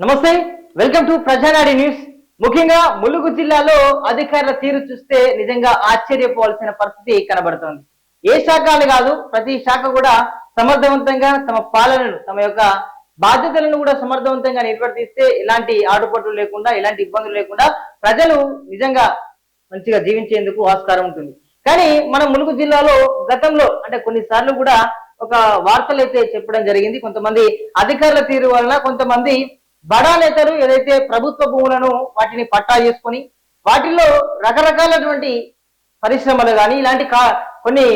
నమస్తే welcome to ప్రజానాడి news. ముఖ్యంగా ములుగు జిల్లాలో అధికారుల తీరు చూస్తే నిజంగా ఆశ్చర్యపోవాల్సిన పరిస్థితి కనబడుతోంది. ఏ శాఖ కాదు ప్రతి శాఖ కూడా సమర్థవంతంగా తమ పాలనను తమ యొక్క బాధ్యతలను కూడా సమర్థవంతంగా నిర్వర్తిస్తే ఇలాంటి ఆడుపట్లు లేకుండా ఇలాంటి ఇబ్బందులు లేకుండా ప్రజలు నిజంగా మంచిగా జీవించేందుకు ఆస్కారం ఉంటుంది. కానీ మన ములుగు జిల్లాలో గతంలో అంటే కొన్నిసార్లు కూడా ఒక వార్తలు అయితే చెప్పడం జరిగింది. కొంతమంది అధికారుల తీరు వలన కొంతమంది బడా నేతలు ఏదైతే ప్రభుత్వ భూములను వాటిని పట్టా చేసుకొని వాటిలో రకరకాలటువంటి పరిశ్రమలు కానీ ఇలాంటి కా కొన్ని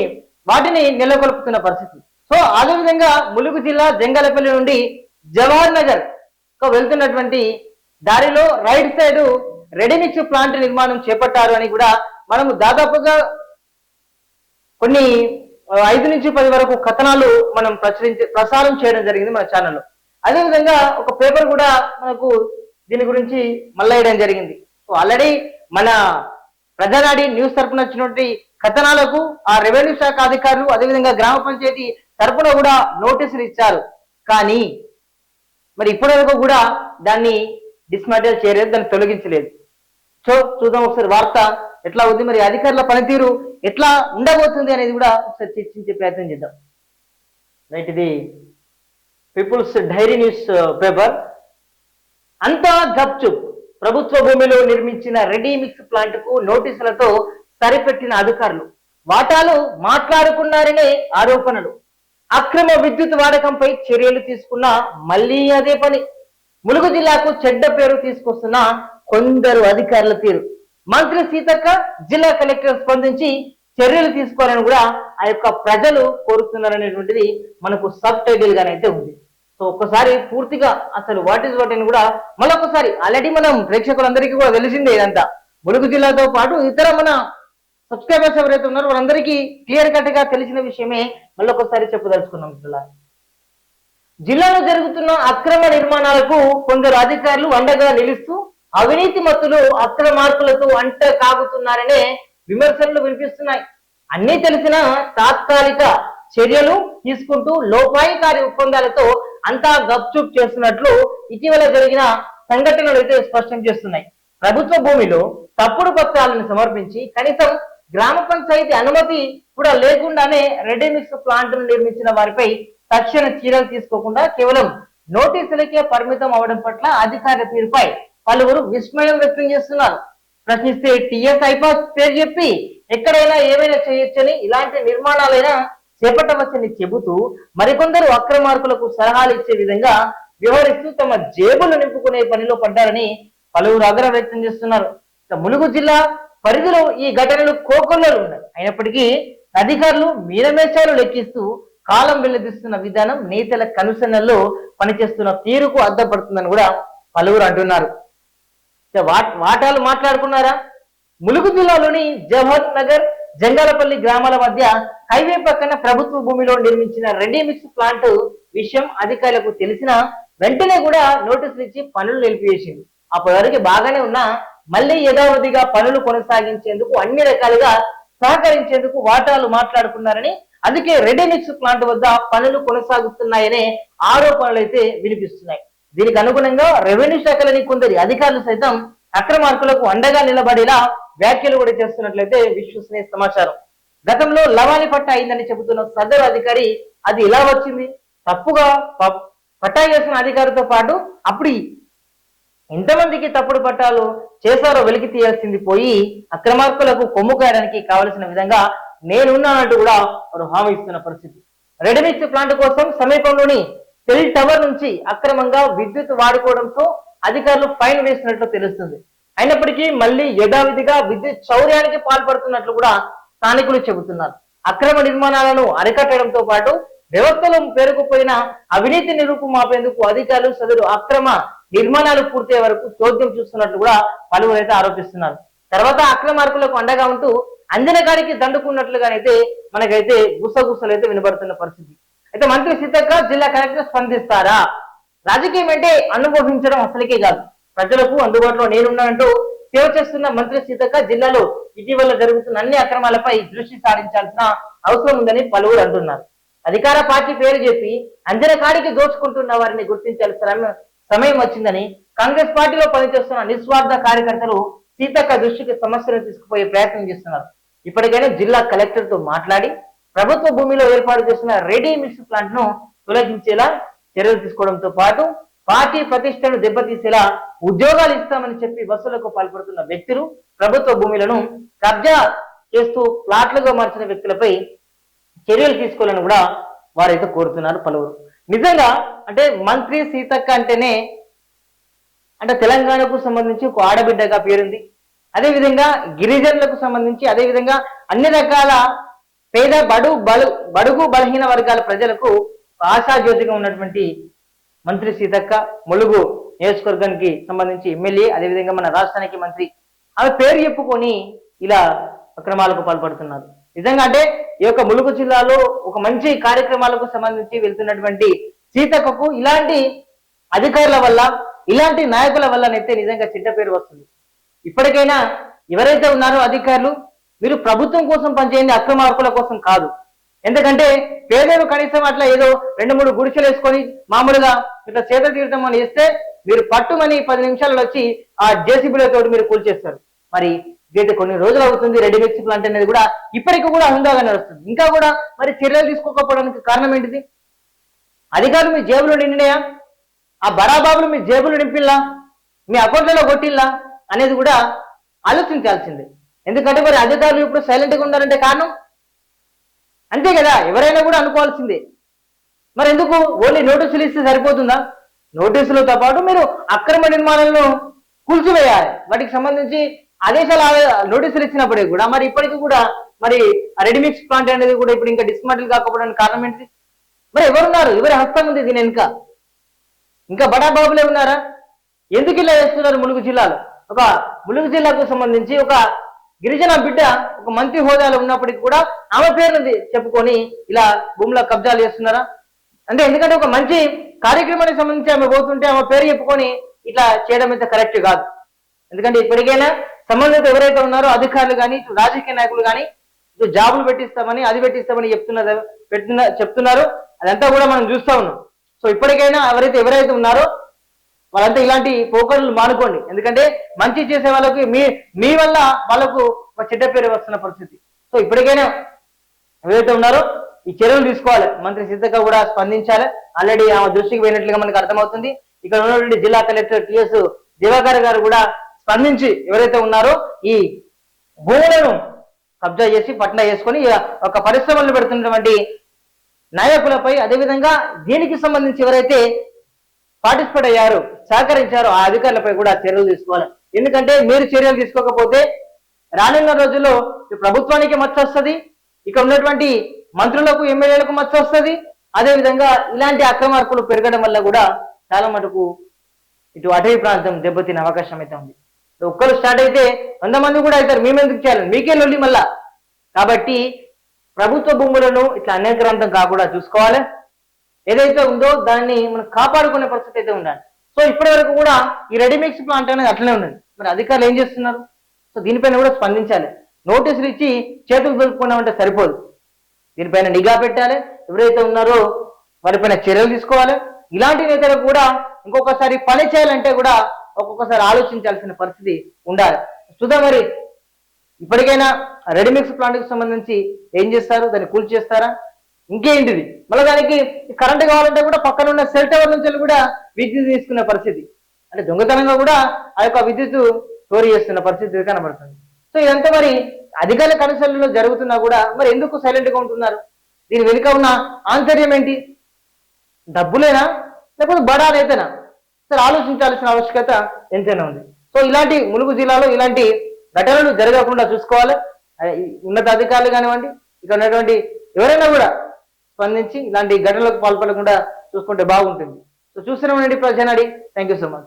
వాటిని నెలకొల్పుతున్న పరిస్థితి. సో అదేవిధంగా ములుగు జిల్లా జంగలపల్లి నుండి జవహర్ నగర్ వెళ్తున్నటువంటి దారిలో రైట్ సైడ్ రెడీమిక్స్ ప్లాంట్ నిర్మాణం చేపట్టారు అని కూడా మనము దాదాపుగా కొన్ని ఐదు నుంచి పది వరకు కథనాలు మనం ప్రచురించి ప్రసారం చేయడం జరిగింది మన ఛానల్లో. అదేవిధంగా ఒక పేపర్ కూడా మనకు దీని గురించి మళ్ళేయడం జరిగింది. సో ఆల్రెడీ మన ప్రజానాడి న్యూస్ తరపున వచ్చినటువంటి కథనాలకు ఆ రెవెన్యూ శాఖ అధికారులు అదేవిధంగా గ్రామ పంచాయతీ తరపున కూడా నోటీసులు ఇచ్చారు. కానీ మరి ఇప్పటివరకు కూడా దాన్ని డిస్మాంటిల్ చేయలేదు దాన్ని తొలగించలేదు. సో చూద్దాం ఒకసారి వార్త ఎట్లా ఉంది మరి అధికారుల పనితీరు ఎట్లా ఉండబోతుంది అనేది కూడా ఒకసారి చర్చించే ప్రయత్నం చేద్దాం. రైట్ ఇది పీపుల్స్ డైరీ న్యూస్ పేపర్ అంతా గప్చుప్. ప్రభుత్వ భూమిలో నిర్మించిన రెడీ మిక్స్ ప్లాంట్కు నోటీసులతో సరిపెట్టిన అధికారులు. వాటాలు మాట్లాడుకున్నారనే ఆరోపణలు. అక్రమ విద్యుత్ వాడకంపై చర్యలు తీసుకున్న మళ్ళీ అదే పని. ములుగు జిల్లాకు చెడ్డ పేరు తీసుకొస్తున్న కొందరు అధికారుల తీరు. మంత్రి సీతక్క జిల్లా కలెక్టర్ స్పందించి చర్యలు తీసుకోవాలని కూడా ఆ యొక్క ప్రజలు కోరుతున్నారనేటువంటిది మనకు సబ్ టైటిల్ గానైతే ఉంది. సో ఒక్కసారి పూర్తిగా అసలు వాట్ ఈస్ వాట్ అని కూడా మళ్ళొకసారి ఆల్రెడీ మనం ప్రేక్షకులందరికీ కూడా తెలిసిందే ఇదంతా. ములుగు జిల్లాతో పాటు ఇతర మన సబ్స్క్రైబర్స్ ఎవరైతే ఉన్నారో వాళ్ళందరికీ క్లియర్ కట్గా తెలిసిన విషయమే మళ్ళొకసారి చెప్పదలుచుకున్నాం మిత్రులారా. జిల్లాలో జరుగుతున్న అక్రమ నిర్మాణాలకు కొందరు అధికారులు అండగా నిలుస్తూ అవినీతి మత్తులు అక్రమార్కులతో అంట కాగుతున్నారనే విమర్శలు వినిపిస్తున్నాయి. అన్ని తెలిసిన తాత్కాలిక చర్యలు తీసుకుంటూ లోపాయికారి ఒప్పందాలతో అంతా గప్చుప్ చేస్తున్నట్లు ఇటీవల జరిగిన సంఘటనలు అయితే స్పష్టం చేస్తున్నాయి. ప్రభుత్వ భూమిలో తప్పుడు పత్రాలను సమర్పించి కనీసం గ్రామ పంచాయతీ అనుమతి కూడా లేకుండానే రెడీమిక్స్ ప్లాంట్ నిర్మించిన వారిపై తక్షణ చర్యలు తీసుకోకుండా కేవలం నోటీసులకే పరిమితం అవడం పట్ల అధికారుల తీరుపై పలువురు విస్మయం వ్యక్తం చేస్తున్నారు. ప్రశ్నిస్తే టిఎస్ ఐపాస్ పేరు చెప్పి ఎక్కడైనా ఏమైనా చేయొచ్చని ఇలాంటి నిర్మాణాలైనా చేపట్టవచ్చని చెబుతూ మరికొందరు అక్రమార్కులకు సలహాలు ఇచ్చే విధంగా వ్యవహరిస్తూ తమ జేబులు నింపుకునే పనిలో పడ్డారని పలువురు ఆగ్రహం వ్యక్తం చేస్తున్నారు. ములుగు జిల్లా పరిధిలో ఈ ఘటనలు కోకొల్లలు ఉన్నాయి. అయినప్పటికీ అధికారులు మీనమేషాలు లెక్కిస్తూ కాలం వెల్లదిస్తున్న విధానం నేతల కనుసన్నల్లో పనిచేస్తున్న తీరుకు అద్దపడుతుందని కూడా పలువురు అంటున్నారు. వాటాలు మాట్లాడుకున్నారా? ములుగు జిల్లాలోని జవహర్ నగర్ జంగాలపల్లి గ్రామాల మధ్య హైవే పక్కన ప్రభుత్వ భూమిలో నిర్మించిన రెడీ మిక్స్ ప్లాంట్ విషయం అధికారులకు తెలిసిన వెంటనే కూడా నోటీసులు ఇచ్చి పనులు నిలిపివేసింది. అప్పటి వరకు బాగానే ఉన్నా మళ్ళీ యథావధిగా పనులు కొనసాగించేందుకు అన్ని రకాలుగా సహకరించేందుకు వాటాలు మాట్లాడుకున్నారని అందుకే రెడీ మిక్స్ ప్లాంట్ వద్ద పనులు కొనసాగుతున్నాయనే ఆరోపణలు అయితే వినిపిస్తున్నాయి. దీనికి అనుగుణంగా రెవెన్యూ శాఖలని కొందరి అధికారులు సైతం అక్రమార్కులకు అండగా నిలబడేలా వ్యాఖ్యలు కూడా చేస్తున్నట్లయితే విశ్వసనీయ సమాచారం. గతంలో లవాలి పట్టా అయిందని చెబుతున్న సదరు అధికారి అది ఇలా వచ్చింది? తప్పుగా పట్టా చేసిన అధికారితో పాటు అప్పుడు ఎంతమందికి తప్పుడు పట్టాలు చేశారో వెలికి తీయాల్సింది పోయి అక్రమార్కులకు కొమ్ము కాయడానికి కావలసిన విధంగా నేనున్నానంటూ కూడా వారు హామీ ఇస్తున్న పరిస్థితి. రెడీమిక్స్ ప్లాంట్ కోసం సమీపంలోని సెల్ టవర్ నుంచి అక్రమంగా విద్యుత్ వాడుకోవడంతో అధికారులు ఫైన్ వేసినట్లు తెలుస్తుంది. అయినప్పటికీ మళ్ళీ యథావిధిగా విద్యుత్ చౌర్యానికి పాల్పడుతున్నట్లు కూడా స్థానికులు చెబుతున్నారు. అక్రమ నిర్మాణాలను అరికట్టడంతో పాటు వ్యవస్థలో పేరుకుపోయిన అవినీతి నిరూపు మాపేందుకు అధికారులు సదరు అక్రమ నిర్మాణాలు పూర్తయ్యే వరకు చోద్యం చూస్తున్నట్లు కూడా పలువురు అయితే ఆరోపిస్తున్నారు. తర్వాత అక్రమార్కులకు అండగా ఉంటూ అంజనగాడికి దండుకున్నట్లుగానైతే మనకైతే గుసగుసలు అయితే వినబడుతున్న పరిస్థితి. అయితే మంత్రి సీతక్క జిల్లా కలెక్టర్ స్పందిస్తారా? రాజకీయం అంటే అనుభవించడం అసలుకే కాదు. ప్రజలకు అందుబాటులో నేనున్నానంటూ సేవ చేస్తున్న మంత్రి సీతక్క జిల్లాలో ఇటీవల జరుగుతున్న అన్ని అక్రమాలపై దృష్టి సారించాల్సిన అవసరం ఉందని పలువురు అంటున్నారు. అధికార పార్టీ పేరు చెప్పి అంజన కాడికి దోచుకుంటున్న వారిని గుర్తించాల్సిన సమయం వచ్చిందని కాంగ్రెస్ పార్టీలో పనిచేస్తున్న నిస్వార్థ కార్యకర్తలు సీతక్క దృష్టికి సమస్యను తీసుకుపోయే ప్రయత్నం చేస్తున్నారు. ఇప్పటికైనా జిల్లా కలెక్టర్తో మాట్లాడి ప్రభుత్వ భూమిలో ఏర్పాటు చేసిన రెడీ మిక్స్ ప్లాంట్ను తొలగించేలా చర్యలు తీసుకోవడంతో పాటు పార్టీ ప్రతిష్టను దెబ్బతీసేలా ఉద్యోగాలు ఇస్తామని చెప్పి బస్సులకు పాల్పడుతున్న వ్యక్తులు ప్రభుత్వ భూములను కబ్జా చేస్తూ ప్లాట్లుగా మార్చిన వ్యక్తులపై చర్యలు తీసుకోవాలని కూడా వారైతే కోరుతున్నారు పలువురు. నిజంగా అంటే మంత్రి సీతక్క అంటేనే అంటే తెలంగాణకు సంబంధించి ఒక ఆడబిడ్డగా పేరుంది. అదేవిధంగా గిరిజనులకు సంబంధించి అదేవిధంగా అన్ని రకాల పేద బడు బలు బడుగు బలహీన వర్గాల ప్రజలకు ఆశాజ్యోతిగా ఉన్నటువంటి మంత్రి సీతక్క ములుగు నియోజకవర్గానికి సంబంధించి ఎమ్మెల్యే అదేవిధంగా మన రాష్ట్రానికి మంత్రి. ఆమె పేరు చెప్పుకొని ఇలా అక్రమాలకు పాల్పడుతున్నారు. నిజంగా అంటే ఈ యొక్క ములుగు జిల్లాలో ఒక మంచి కార్యక్రమాలకు సంబంధించి వెళ్తున్నటువంటి సీతక్కకు ఇలాంటి అధికారుల వల్ల ఇలాంటి నాయకుల వల్లనైతే నిజంగా చెడ్డ పేరు వస్తుంది. ఇప్పటికైనా ఎవరైతే ఉన్నారో అధికారులు మీరు ప్రభుత్వం కోసం పనిచేయండి అక్రమార్కుల కోసం కాదు. ఎందుకంటే పేదలు కనీసం అట్లా ఏదో రెండు మూడు గుడిసెలు వేసుకొని మామూలుగా ఇట్లా చేత తీర్థం అని ఇస్తే మీరు పట్టుమని పది నిమిషాలలో వచ్చి ఆ జేసీబీలతో మీరు కూల్చేస్తారు. మరి గేట్ కొన్ని రోజులు అవుతుంది రెడీ మిక్స్ ప్లాంట్ అనేది కూడా ఇప్పటికి కూడా హుందాగా నడుస్తుంది. ఇంకా కూడా మరి చర్యలు తీసుకోకపోవడానికి కారణం ఏంటిది? అధికారులు మీ జేబులో నిండినాయా? ఆ బరాబాబులు మీ జేబులు నింపిల్లా? మీ అకౌంట్లలో కొట్టిల్లా? అనేది కూడా ఆలోచించాల్సిందే. ఎందుకంటే మరి అధికారులు ఇప్పుడు సైలెంట్గా ఉన్నారంటే కారణం? అంతే కదా ఎవరైనా కూడా అనుకోవాల్సిందే. మరి ఎందుకు ఓన్లీ నోటీసులు ఇస్తే సరిపోతుందా? నోటీసులతో పాటు మీరు అక్రమ నిర్మాణాలను కూల్చివేయాలి. వాటికి సంబంధించి ఆదేశాలు నోటీసులు ఇచ్చినప్పటికీ కూడా మరి ఇప్పటికీ కూడా మరి రెడీమిక్స్ ప్లాంట్ అనేది కూడా ఇప్పుడు ఇంకా డిస్మాంటిల్ కాకపోవడానికి కారణం ఏంటి? మరి ఎవరున్నారు? ఎవరి హస్తం ఉంది దీని వెనుక? ఇంకా బడా బాబులే ఉన్నారా? ఎందుకు ఇలా చేస్తున్నారు ములుగు జిల్లాలో? ఒక ములుగు జిల్లాకు సంబంధించి ఒక గిరిజన బిడ్డ ఒక మంత్రి హోదాలో ఉన్నప్పటికీ కూడా ఆమె పేరుని చెప్పుకొని ఇలా భూముల కబ్జాలు చేస్తున్నారా? అంటే ఎందుకంటే ఒక మంచి కార్యక్రమానికి సంబంధించి ఆమె పోతుంటే ఆమె పేరు చెప్పుకొని ఇట్లా చేయడం అయితే కరెక్ట్ కాదు. ఎందుకంటే ఇప్పటికైనా సంబంధిత ఎవరైతే ఉన్నారో అధికారులు కానీ రాజకీయ నాయకులు కానీ ఇటు జాబులు పెట్టిస్తామని అది పెట్టిస్తామని చెప్తున్నారు పెడుతున్న చెప్తున్నారు. అదంతా కూడా మనం చూస్తా ఉన్నాం. సో ఇప్పటికైనా ఎవరైతే ఎవరైతే ఉన్నారో వాళ్ళంతా ఇలాంటి పోకడలు మానుకోండి. ఎందుకంటే మంచి చేసే వాళ్ళకి మీ మీ వల్ల వాళ్ళకు ఒక చెడ్డ పేరు వస్తున్న పరిస్థితి. సో ఇప్పటికైనా ఎవరైతే ఉన్నారో ఈ చర్యలు తీసుకోవాలి. మంత్రి సీతక్క కూడా స్పందించాలి. ఆల్రెడీ ఆమె దృష్టికి పోయినట్లుగా మనకు అర్థమవుతుంది. ఇక్కడ ఉన్నటువంటి జిల్లా కలెక్టర్ టిఎస్ దివాకర్ గారు కూడా స్పందించి ఎవరైతే ఉన్నారో ఈ భూములను కబ్జా చేసి పట్నా చేసుకొని ఒక పరిశ్రమలు పెడుతున్నటువంటి నాయకులపై అదేవిధంగా దీనికి సంబంధించి ఎవరైతే పార్టిసిపేట్ అయ్యారు సహకరించారు ఆ అధికారులపై కూడా చర్యలు తీసుకోవాలి. ఎందుకంటే మీరు చర్యలు తీసుకోకపోతే రానున్న రోజుల్లో ఈ ప్రభుత్వానికి మచ్చ వస్తుంది ఇక ఉన్నటువంటి మంత్రులకు ఎమ్మెల్యేలకు మచ్చ వస్తుంది. అదేవిధంగా ఇలాంటి అక్రమార్కులు పెరగడం వల్ల కూడా చాలా మటుకు ఇటు అటవీ ప్రాంతం దెబ్బతినే అవకాశం అయితే ఉంది. ఒక్కరు స్టార్ట్ అయితే వంద మంది కూడా అవుతారు మేమెందుకు చేయాలి? మీకే లొల్లి మళ్ళా. కాబట్టి ప్రభుత్వ భూములను ఇట్లా అన్యాక్రాంతం కాకుండా చూసుకోవాలి. ఏదైతే ఉందో దాన్ని మనం కాపాడుకునే పరిస్థితి అయితే ఉండాలి. సో ఇప్పటి వరకు కూడా ఈ రెడీమిక్స్ ప్లాంట్ అనేది అట్లనే ఉండండి మరి అధికారులు ఏం చేస్తున్నారు? సో దీనిపైన కూడా స్పందించాలి. నోటీసులు ఇచ్చి చేతులు దొరుకుకున్నామంటే సరిపోదు. దీనిపైన నిఘా పెట్టాలి. ఎవరైతే ఉన్నారో వారిపైన చర్యలు తీసుకోవాలి. ఇలాంటి నేతలు కూడా ఇంకొకసారి పని చేయాలంటే కూడా ఒక్కొక్కసారి ఆలోచించాల్సిన పరిస్థితి ఉండాలి. చూద్దాం మరి ఇప్పటికైనా రెడీమిక్స్ ప్లాంట్కి సంబంధించి ఏం చేస్తారు? దాన్ని కూల్ చేస్తారా? ఇంకేంటిది? మళ్ళీ దానికి కరెంట్ కావాలంటే కూడా పక్కన ఉన్న సెల్ టవర్ నుంచి కూడా విద్యుత్ తీసుకునే పరిస్థితి. అంటే దొంగతనంగా కూడా ఆ యొక్క విద్యుత్ చోరీ చేస్తున్న పరిస్థితి కనబడుతుంది. సో ఇదంతా మరి అధికారుల కనుసరణలో జరుగుతున్నా కూడా మరి ఎందుకు సైలెంట్గా ఉంటున్నారు? దీని వెనుక ఉన్న ఆంతర్యం ఏంటి? డబ్బులేనా? లేకపోతే బడా నేతనా సరే ఆలోచించాల్సిన ఆవశ్యకత ఎంతైనా ఉంది. సో ఇలాంటి ములుగు జిల్లాలో ఇలాంటి ఘటనలు జరగకుండా చూసుకోవాలి. ఉన్నత అధికారులు కానివ్వండి ఇక్కడ ఉన్నటువంటి ఎవరైనా కూడా స్పందించి ఇలాంటి ఘటనలకు పాల్పడకుండా చూసుకుంటే బాగుంటుంది. సో చూస్తున్నామండి ఉండండి Prajanadi thank you so much